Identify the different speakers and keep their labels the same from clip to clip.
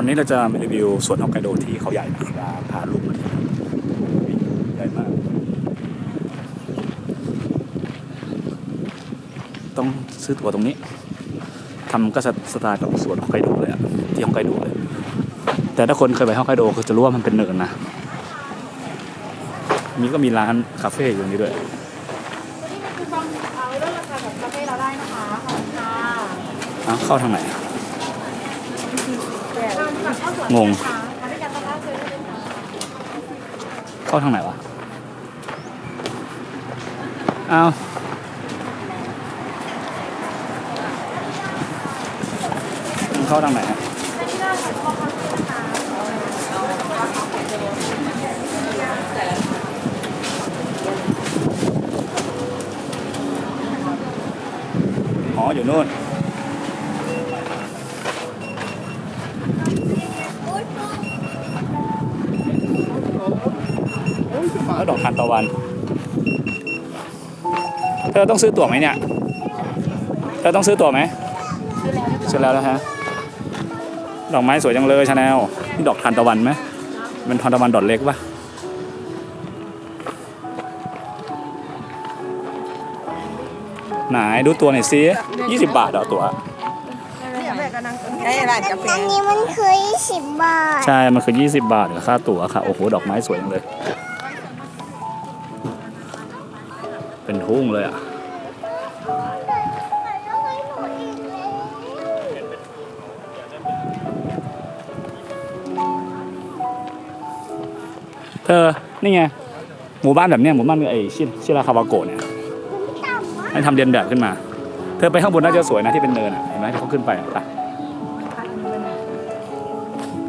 Speaker 1: วันนี้เราจะมารีวิวสวนฮอกไกโดที่เขาใหญ่นะครับพาลูกมาที่ใหญ่มาก ต้องซื้อตั๋วตรงนี้ทำก็สไตล์แบบสวนฮอกไกโดเลยอะที่ฮอกไกโดเลย แต่ถ้าคนเคยไปฮอกไกโดคือจะรู้ว่ามันเป็นเนินนะมีก็มีร้านคาเฟ่อยู่ตรงนี้ด้วย
Speaker 2: วันนี้มันคือฟังเอาเรื่องราคากับคาเฟ่เราได้นะคะขอบคุณค่ะ
Speaker 1: อ้าวเข้าทางไหน งง
Speaker 2: เข้า
Speaker 1: ทางไหนวะเอาเข้าทางไหนอ๋ออยู่นู่น เธอต้องซื้อตั๋วไหมเนี่ยเธอต้องซื้อตั๋วไหมซื้อแล้วนะฮะ ดอกไม้สวยจังเลยชาแนลนี่ดอกทานตะวันไหมเป็นทานตะวันดอกเล็กปะไหนดูตัวหน่อยสิยี่สิบบาทเหรอตั๋ว
Speaker 3: ใช่ร้านกาแฟ
Speaker 4: อันนี้มันคือ20บาท
Speaker 1: ใช่ มันคือ 20 บาทกับค่าตั๋วค่ะ โอ้โห ดอกไม้สวยจังเลย เป็นทุ่งเลยอะ เธอนี่ไงหมู่บ้านแบบเนี้ยหมู่บ้านไอ้ชิชิราคาวาโกะเนี่ยให้ทำเรียนแบบขึ้นมา เธอไปข้างบนน่าจะสวยนะที่เป็นเนินอะเห็นไหมที่เขาขึ้นไปอะไป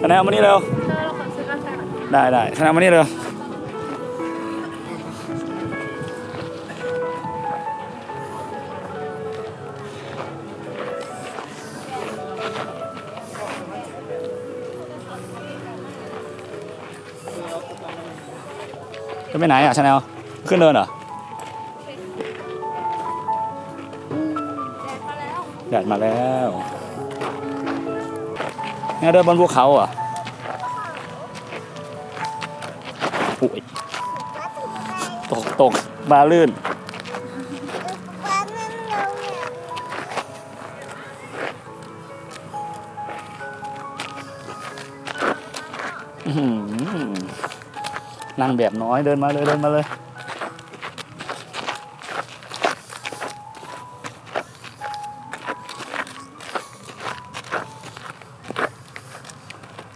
Speaker 1: ชนะมานี่เร็ว
Speaker 2: เธอเราขอซื้อกาแฟก่อน
Speaker 1: ได้ได้ชนะมานี่เร็ว จะไปไหนอะชาแนลขึ้นเนินเหรอแดดมาแล้วเนี่ยเดินบนภูเขาอะอุ้ยตกตกมาลื่นอื้อหือ นั่งแบบน้อยเดินมาเลยเดินมาเลย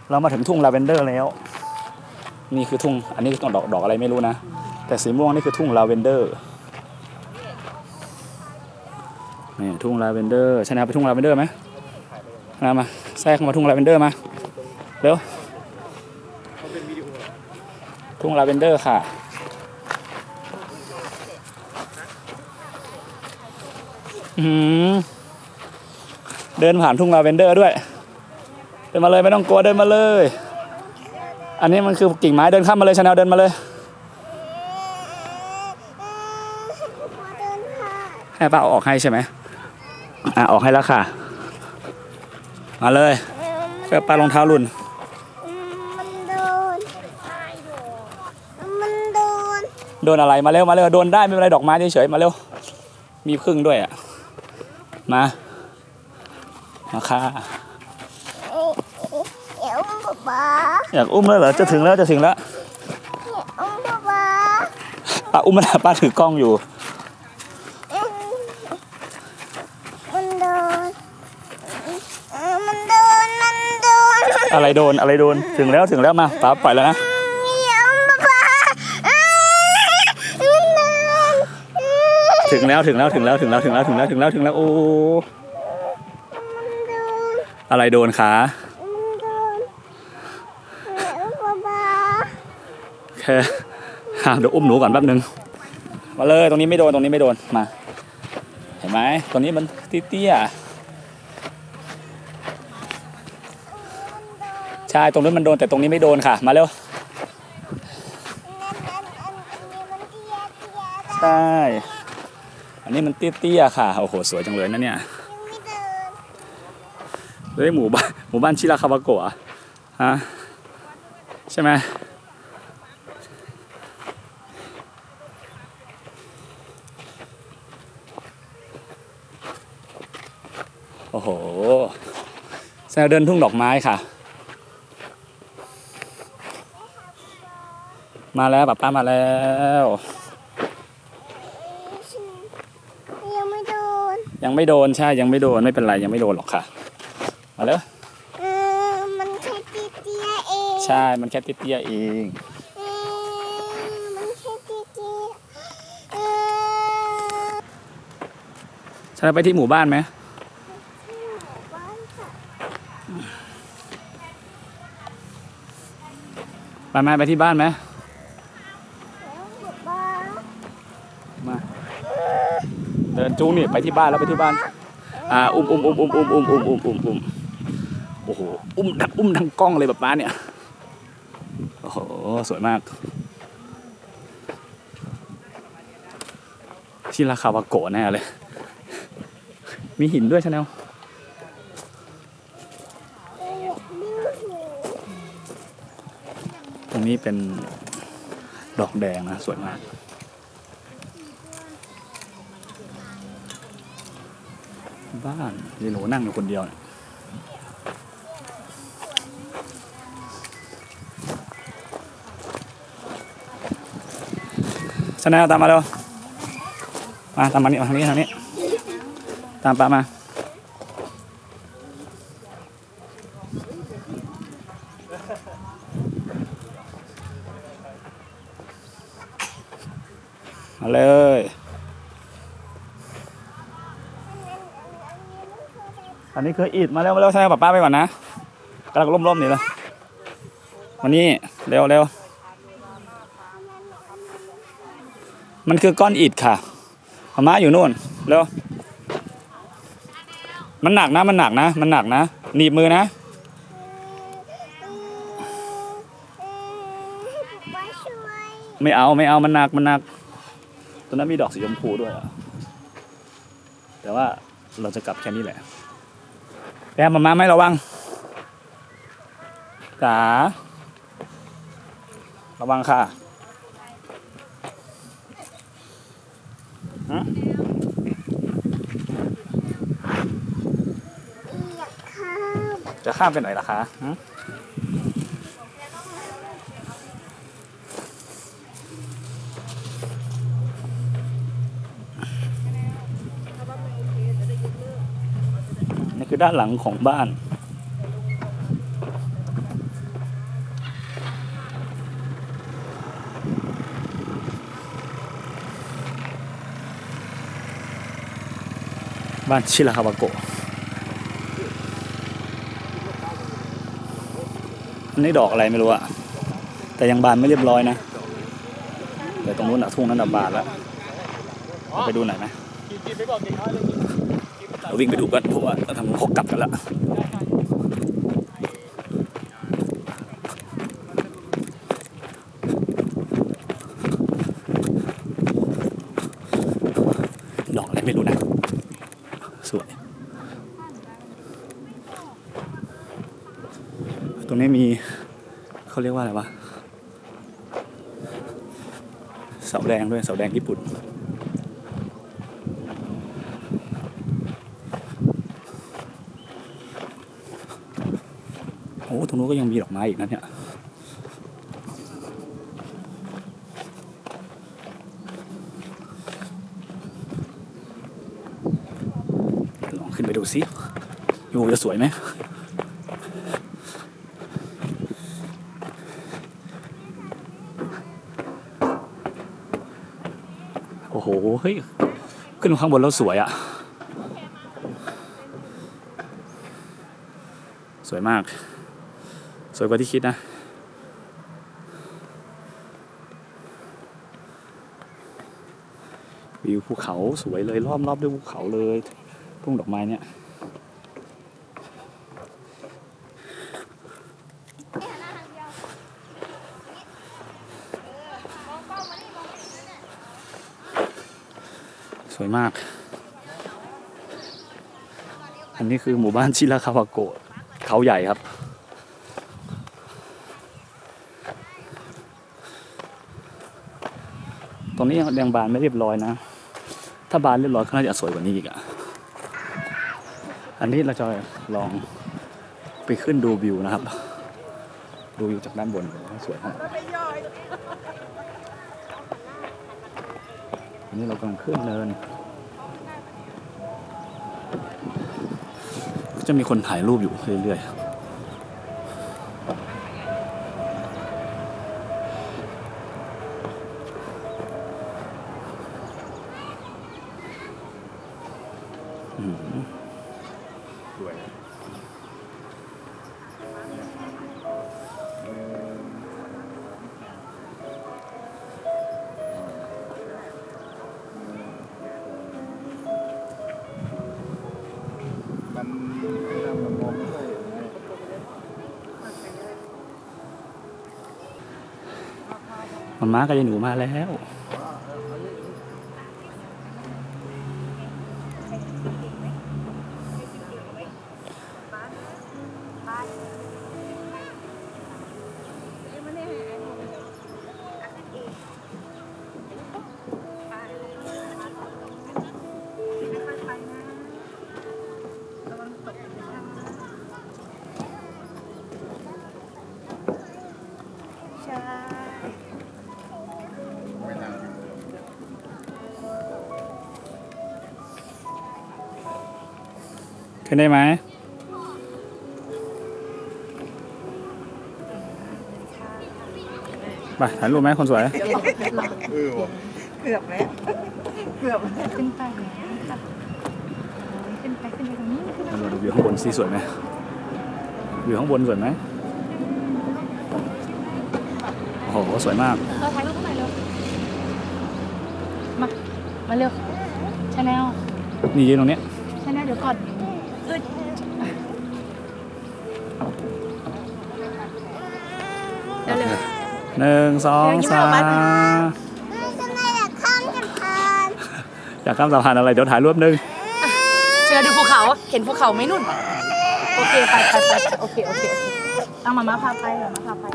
Speaker 1: เรามาถึงทุ่งลาเวนเดอร์แล้ว นี่คือทุ่งอันนี้คือดอกดอกอะไรไม่รู้นะ แต่สีม่วงนี่คือทุ่งลาเวนเดอร์นี่ทุ่งลาเวนเดอร์ใช่ไหมไปทุ่งลาเวนเดอร์ไหมมามาแทรกมาทุ่งลาเวนเดอร์มาเร็ว ทุ่งลาเวนเดอร์ค่ะเดินผ่านทุ่งลาเวนเดอร์ด้วย เดินมาเลยไม่ต้องกลัวเดินมาเลย อันนี้มันคือกิ่งไม้เดินข้ามมาเลยชาแนลเดินมาเลยให้ป้าเอาออกให้ใช่ไหมอะออกให้แล้วค่ะ มาเลยเพื่อป้ารองเท้ารุ่น
Speaker 4: อืมมันโดนมันโดน
Speaker 1: โดนอะไรมาเร็วมาเร็วโดนได้ไม่เป็นไรดอกไม้เฉยๆมาเร็วมีพึ่งด้วยอะมามาค่ะ
Speaker 4: อยา
Speaker 1: อยากอุ้มแล้วเหรอจะถึงแล้วจะถึงแล้ว
Speaker 4: อุ้มป๊าป๊า
Speaker 1: ป้าอุ้มมาป้าถือกล้องอยู่
Speaker 4: มันโดนมันโดนมันโดน
Speaker 1: อะไรโดนอะไรโดนถึงแล้วถึงแล้วมาป้าปล่อยแล้วนะ ถึงแล้วถึงแล้วถึงแล้วถึงแล้วถึงแล้วถึงแล้วถึงแล้วถึงแล้วโอ้
Speaker 4: มันโดน
Speaker 1: อะไรโดนขา
Speaker 4: มันโดนเดี๋ยวป๊าป๊า
Speaker 1: โอเคอะเดี๋ยวอุ้มหนูก่อนแป๊บนึงมาเลยตรงนี้ไม่โดนตรงนี้ไม่โดนมา เห็นไหมตรงนี้มันเตี้ยๆใช่ตรงนู้นมันโดนแต่ตรงนี้ไม่โดนค่ะ มาเร็วใช่ อันนี้มันเตี้ยๆค่ะ โอ้โห สวยจังเลยนะเนี่ยเฮ้ยหมู่บ้านหมู่บ้านชิราคาวาโกะอะฮะใช่ไหมโอ้โหแซวเดินทุ่งดอกไม้ค่ะ มาแล้วป้าป้ามาแล้ว
Speaker 4: ยังไม่โดน
Speaker 1: ยังไม่โดนใช่ยังไม่โดนไม่เป็นไรยังไม่โดนหรอกค่ะ มาแล้ว
Speaker 4: เออมันแค่ตีเตียเอง
Speaker 1: ใช่มันแค่ติดเตี้ยเอง
Speaker 4: เออมันแค่ตีเตียเออ
Speaker 1: ฉันไปที่หมู่บ้านไหม
Speaker 4: บ้านค่ะ
Speaker 1: ไปไหมไปที่บ้านไหม เดินจูงนี่ไปที่บ้านแล้วไปที่บ้านอ่าอุ้มอุ้มอุ้มอุ้มอุ้มอุ้มอุ้มอุ้มอุ้มอุ้มโอ้โหอุ้มดังอุ้มทั้งกล้องเลยแบบป้าเนี่ยโอ้โหสวยมากชิราคาวาโกะแน่เลย มีหินด้วยชาแนล
Speaker 4: เออดื้อหู
Speaker 1: ตรงนี้เป็นดอกแดงนะ สวยมาก บ้านยีหนูนั่งอยู่คนเดียวเนี่ยชนลตามมาเร็วมาตามมานี่มาทางนี้ทางนี้ ตามป้ามามาเลย อันนี้คืออิดมาเร็วมาเร็วใช่ป้าป้าไปก่อนนะกำลังร่มๆนี่เลยมานี่เร็วเร็วมันคือก้อนอิฐค่ะมาม่าอยู่นู่นเร็วมันหนักนะ มันหนักนะ มันหนักนะ หนีบมือนะ ไม่เอาไม่เอามันหนักมันหนักตอนนั้นมีดอกสีชมพูด้วยอะแต่ว่าเราจะกลับแค่นี้แหละ แปมมามาไม่ระวังจ๋าระวังค่ะฮะ
Speaker 4: อยากข้าม
Speaker 1: จะข้ามไปไหนล่ะคะ นี่คือด้านหลังของบ้าน บ้านชิราคาวาโกะอันนี้ดอกอะไรไม่รู้อะแต่ยังบานไม่เรียบร้อยนะเดี๋ยวตรงนู้นอะทุ่งนั้นอะบานแล้วไปดูหน่อยไหม เราวิ่งไปดูกันเพราะว่าทางนู้นเขากลับกันแล้วดอกอะไรไม่รู้นะ สวย ตรงนี้มีเขาเรียกว่าอะไรวะ เสาแดงด้วย เสาแดงญี่ปุ่นโอ้ตรง นู้นก็ยังมีดอกไม้อีกนะเนี่ยลองขึ้นไปดูสิอยู่จะสวยไหมโอ้โห เฮ้ย ขึ้นข้างบนแล้วสวยอะสวยมาก สวยกว่าที่คิดนะ วิวภูเขาสวยเลยล้อมรอบด้วยภูเขาเลยทุ่งดอกไม้เนี่ยสวยมาก อันนี้คือหมู่บ้านชิราคาวาโกะเขาใหญ่ครับ ตรงนี้ยังบานไม่เรียบร้อยนะ ถ้าบานเรียบร้อยก็น่าจะสวยกว่านี้อีกอะอันนี้เราจะลองไปขึ้นดูวิวนะครับ ดูวิวจากด้านบนสวยขนาดไหนอันนี้เรากำลังขึ้นเนิน จะมีคนถ่ายรูปอยู่เรื่อยๆ อืมสวย
Speaker 5: มันนำมามองไม่ค่อยเห็นไง
Speaker 1: มาม้ากับยายหนูมาแล้ว ขึ้นได้ไหมไปถ่ายรูปไหมคนสวย
Speaker 5: เออว่ะ
Speaker 3: เกือบแล้ว เกือบแล้ว
Speaker 2: ขึ้นไปนะขึ้นไปขึ้นไปตรงนี้ขึ้น
Speaker 1: มาดูวิวข้างบนสิสวยไหมวิวข้างบนสวยไหมโอ้โห สวยมาก
Speaker 2: เราถ่ายรูปกันหน่อยเร็วมา มาเร็วชาแนล
Speaker 1: นี่ยืนตรงเนี้ย
Speaker 2: ชาแนลเดี๋ยวก่อน อึดเร็วเร็ว
Speaker 1: หนึ่งสอง
Speaker 2: เดี๋ยวยิ้ม
Speaker 1: สา
Speaker 2: ให้
Speaker 1: ม
Speaker 2: เราปั๊บ
Speaker 4: ไม่ทำไมล่ะข้ามสะพาน
Speaker 1: อยากข้ามสะพานอะไร เดี๋ยวถ่ายรูปหนึ่ง
Speaker 2: เจอดูภูเขา เห็นภูเขาไหมนุ่น โอเค ไปไปไปโอเค โอเคโอเคเอามามาพาไปเอามาพาไป